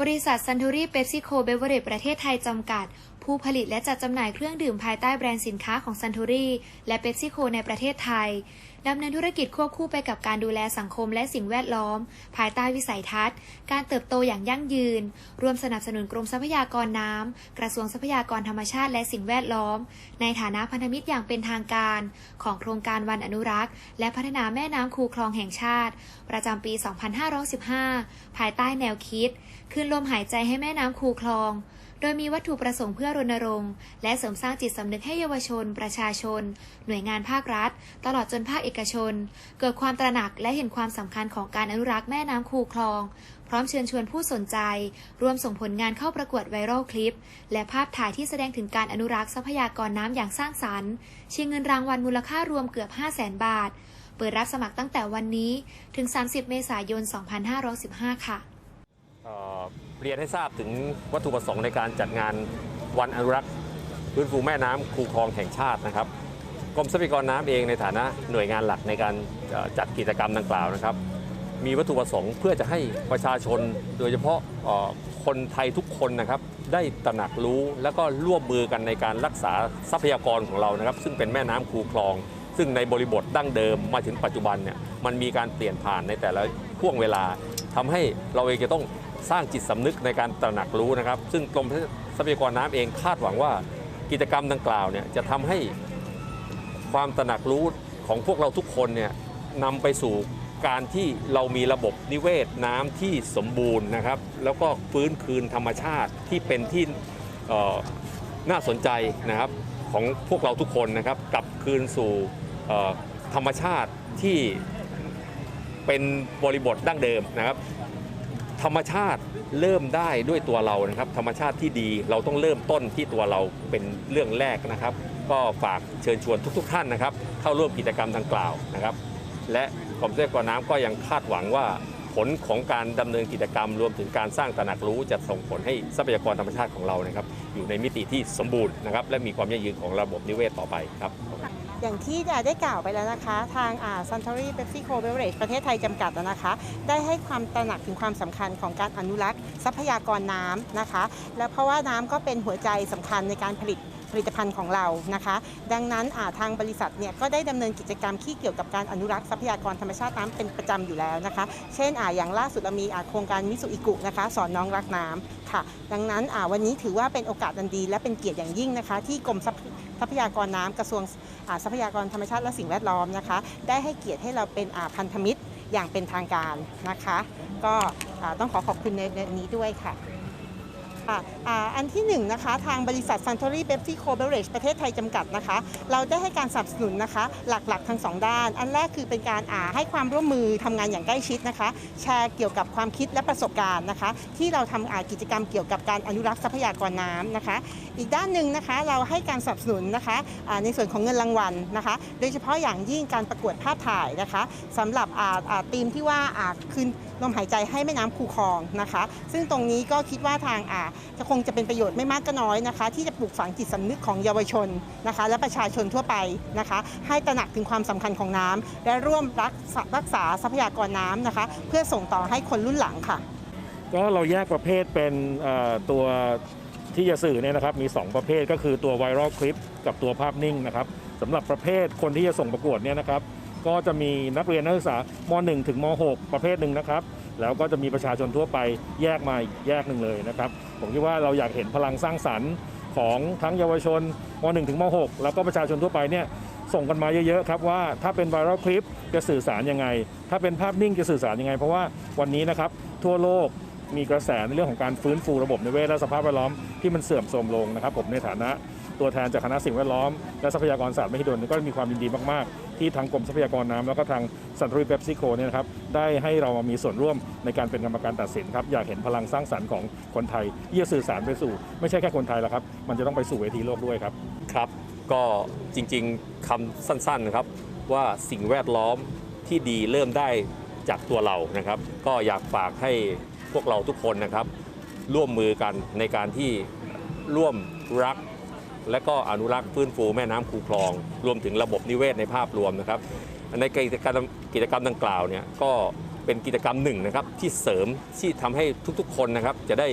บริษัทซันทูรี่เปปซิโคเบเวอเรจประเทศไทยจำกัด ผู้ผลิตและจัดจำหน่ายเครื่องดื่มภายใต้แบรนด์สินค้าของซัน t ูรี่และเ p ปซิโคในประเทศไทยดำเนินธุรกิจควบคู่ไปกับการดูแลสังคมและสิ่งแวดล้อม ภายใต้วิสัยทัศน์ การเติบโตอย่างยั่งยืน รวมสนับสนุนกรมทรัพยากรน้ำ กระทรวงทรัพยากรธรรมชาติและสิ่งแวดล้อม ในฐานะพันธมิตรอย่างเป็นทางการ ของโครงการวันอนุรักษ์ และพัฒนาแม่น้ำคูคลองแห่งชาติ ประจำปี 2515 ภายใต้แนวคิด คืนลมหายใจให้แม่น้ำคูคลอง โดยมีวัตถุประสงค์เพื่อรณรงค์ และเสริมสร้างจิตสำนึกให้เยาวชน ประชาชน หน่วยงานภาครัฐ ตลอดจนภาคเอกชน เกิดความตระหนักและเห็นความสำคัญของการอนุรักษ์แม่น้ำคูคลอง พร้อมเชิญชวนผู้สนใจ ร่วมส่งผลงานเข้าประกวดไวรัลคลิป และภาพถ่ายที่แสดงถึงการอนุรักษ์ทรัพยากรน้ำอย่างสร้างสรรค์ชิงเงินรางวัลมูลค่ารวมเกือบ 5 0 0แสนบาท เปิดรับสมัครตั้งแต่วันนี้ ถึง 30 เมษายน 2515 ค่ะ เรียนให้ทราบถึงวัตถุประสงค์ในการจัดงานวันอนุรักษ์ฟื้นฟูแม่น้ำคูคลองแห่งชาตินะครับกรมทรัพยากรน้ำเองในฐานะหน่วยงานหลักในการจัดกิจกรรมดังกล่าวนะครับ มีวัตถุประสงค์เพื่อจะให้ประชาชนโดยเฉพาะคนไทยทุกคนนะครับ ได้ตระหนักรู้แล้วก็ร่วมมือกันในการรักษาทรัพยากรของเรานะครับ ซึ่งเป็นแม่น้ำคูคลอง ซึ่งในบริบทดั้งเดิมมาถึงปัจจุบันเนี่ยมันมีการเปลี่ยนผ่านในแต่ละช่วงเวลาทำให้เราเองจะต้อง สร้างจิตสำนึกในการตระหนักรู้นะครับ ซึ่งกรมทรัพยากรน้ำเองคาดหวังว่ากิจกรรมดังกล่าวเนี่ยจะทำให้ความตระหนักรู้ของพวกเราทุกคนเนี่ยนำไปสู่การที่เรามีระบบนิเวศน้ำที่สมบูรณ์นะครับ แล้วก็ฟื้นคืนธรรมชาติที่เป็นที่น่าสนใจนะครับของพวกเราทุกคนนะครับกลับคืนสู่ธรรมชาติที่เป็นบริบทดั้งเดิมนะครับ ธรรมชาติเริ่มได้ด้วยตัวเรานะครับ ธรรมชาติที่ดีเราต้องเริ่มต้นที่ตัวเราเป็นเรื่องแรกนะครับ ก็ฝากเชิญชวนทุก ๆ ท่านนะครับ เข้าร่วมกิจกรรมดังกล่าวนะครับ และกรมทรัพยากรน้ำก็ยังคาดหวังว่าผลของการดำเนินกิจกรรม รวมถึงการสร้างตระหนักรู้จะส่งผลให้ทรัพยากรธรรมชาติของเรานะครับ อยู่ในมิติที่สมบูรณ์นะครับ และมีความยั่งยืนของระบบนิเวศต่อไปครับ อย่างที่ได้กล่าวไปแล้วนะคะ ทางซันทอรี่เ e ปซี่โคเบเวอเรจประเทศไทยจำกัดนะคะ ได้ให้ความตระหนักถึงความสำคัญของการอนุรักษ์ทรัพยากรน้ำนะคะ และเพราะว่าน้ำก็เป็นหัวใจสำคัญในการผลิต ผลิตภัณฑ์ของเรานะคะ ดังนั้นาทางบริษัทเนี่ยก็ได้ดำเนินกิจกรรมที่เกี่ยวกับการอนุรักษ์ทรัพยากรธรรมชาติน้ำเป็นประจำอยู่แล้วนะคะ เช่นออย่างล่าสุดเรามีโครงการมิสุอิกุนะคะสอนน้องรักน้ำค่ะ ดังนั้นวันนี้ถือว่าเป็นโอกาสอันดีและเป็นเกียรติอย่างยิ่งนะคะ ที่กรมทรัพทรัพยากรน้ำกระทรวงทรัพยากรธรรมชาติและสิ่งแวดล้อมนะคะ ได้ให้เกียรติให้เราเป็นพันธมิตรอย่างเป็นทางการนะคะ ก็ต้องขอขอบคุณในในนี้ด้วยค่ะ ค่ะอันที่หนึ่งนะคะทางบริษัท Suntory Pepsi Co Beverage ประเทศไทยจำกัดนะคะ เราได้ให้การสนับสนุนนะคะ หลักๆ ทั้งสองด้าน อันแรกคือเป็นการให้ความร่วมมือทำงานอย่างใกล้ชิดนะคะ แชร์เกี่ยวกับความคิดและประสบการณ์นะคะ ที่เราทำกิจกรรมเกี่ยวกับการอนุรักษ์ทรัพยากรน้ำนะคะ อีกด้านหนึ่งนะคะเราให้การสนับสนุนนะคะในส่วนของเงินรางวัลนะคะ โดยเฉพาะอย่างยิ่งการประกวดภาพถ่ายนะคะสำหรับอ่าอ่าทีมที่ว่าคืน ลมหายใจให้แม่น้ำคูคลองนะคะ ซึ่งตรงนี้ก็คิดว่าทางอ่าจะคงจะเป็นประโยชน์ไม่มากก็น้อยนะคะ ที่จะปลูกฝังจิตสำนึกของเยาวชนนะคะ และประชาชนทั่วไปนะคะ ให้ตระหนักถึงความสำคัญของน้ำและร่วมรักษารักษาทรัพยากรน้ำนะคะ เพื่อส่งต่อให้คนรุ่นหลังค่ะ ก็เราแยกประเภทเป็นตัวที่จะสื่อเนี่ยนะครับมี 2 ประเภทก็คือตัวไวรัลคลิปกับตัวภาพนิ่งนะครับสำหรับประเภทคนที่จะส่งประกวดเนี่ยนะครับ ก็จะมีนักเรียนนักศึกษาม1ถึงม6ประเภทหนึ่งนะครับ แล้วก็จะมีประชาชนทั่วไปแยกมาอีกแยกหนึ่งเลยนะครับ ผมคิดว่าเราอยากเห็นพลังสร้างสรรค์ของทั้งเยาวชนม1ถึงม6แล้วก็ประชาชนทั่วไปเนี่ยส่งกันมาเยอะๆครับว่าถ้าเป็นไวรัลคลิปจะสื่อสารยังไง ถ้าเป็นภาพนิ่งจะสื่อสารยังไง เพราะว่าวันนี้นะครับทั่วโลกมีกระแสในเรื่องของการฟื้นฟูระบบนิเวศและสภาพแวดล้อมที่มันเสื่อมโทรมลงนะครับ ผมในฐานะตัวแทนจากคณะสิ่งแวดล้อม และทรัพยากรศาสตร์มหิดลก็มีความยินดีมากๆ ที่ทางกรมทรัพยากรน้ำแล้วก็ทางสันทรีเปปซิโคเนี่ยนะครับได้ให้เรามามีส่วนร่วมในการเป็นกรรมการตัดสินครับอยากเห็นพลังสร้างสรรค์ของคนไทยที่จะสื่อสารไปสู่ ไม่ใช่แค่คนไทยแล้วครับ มันจะต้องไปสู่เวทีโลกด้วยครับครับ ก็จริงๆคำสั้นๆนะครับว่าสิ่งแวดล้อมที่ดีเริ่มได้จากตัวเรานะครับ ก็อยากฝากให้พวกเราทุกคนนะครับ ร่วมมือกันในการที่ร่วมรัก และก็อนุรักษ์ฟื้นฟูแม่น้ำคูคลอง รวมถึงระบบนิเวศในภาพรวมนะครับ ในกิจกรรมกิจกรรมดังกล่าวเนี่ยก็เป็นกิจกรรมหนึ่งนะครับที่เสริมที่ทำให้ทุกๆ คนนะครับจะได้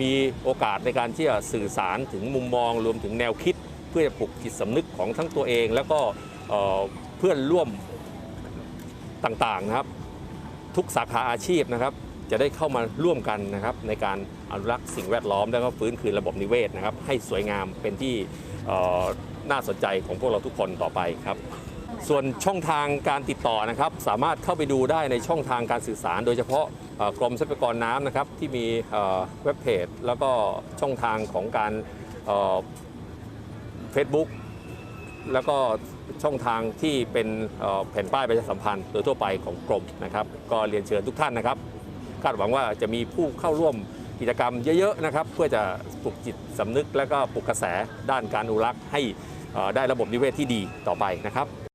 มีโอกาสในการที่จะสื่อสารถึงมุมมอง รวมถึงแนวคิด เพื่อจะปลุกจิตสำนึกของทั้งตัวเอง แล้วก็เพื่อนร่วมต่างๆนะครับ ทุกสาขาอาชีพนะครับ จะได้เข้ามาร่วมกันนะครับในการอนุรักษ์สิ่งแวดล้อม แล้วก็ฟื้นคืนระบบนิเวศนะครับ ให้สวยงามเป็นที่น่าสนใจของพวกเราทุกคนต่อไปครับส่วนช่องทางการติดต่อนะครับ สามารถเข้าไปดูได้ในช่องทางการสื่อสาร โดยเฉพาะกรมทรัพยากรน้ำนะครับ ที่มีเว็บเพจแล้วก็ช่องทางของการเฟซบุ๊กแล้วก็ช่องทางที่เป็นแผ่นป้ายประชาสัมพันธ์โดยทั่วไปของกรมนะครับ ก็เรียนเชิญทุกท่านนะครับ คาดหวังว่าจะมีผู้เข้าร่วมกิจกรรมเยอะๆนะครับเพื่อจะปลุกจิตสำนึกและก็ปลุกกระแสด้านการอนุรักษ์ให้ได้ระบบนิเวศที่ดีต่อไปนะครับ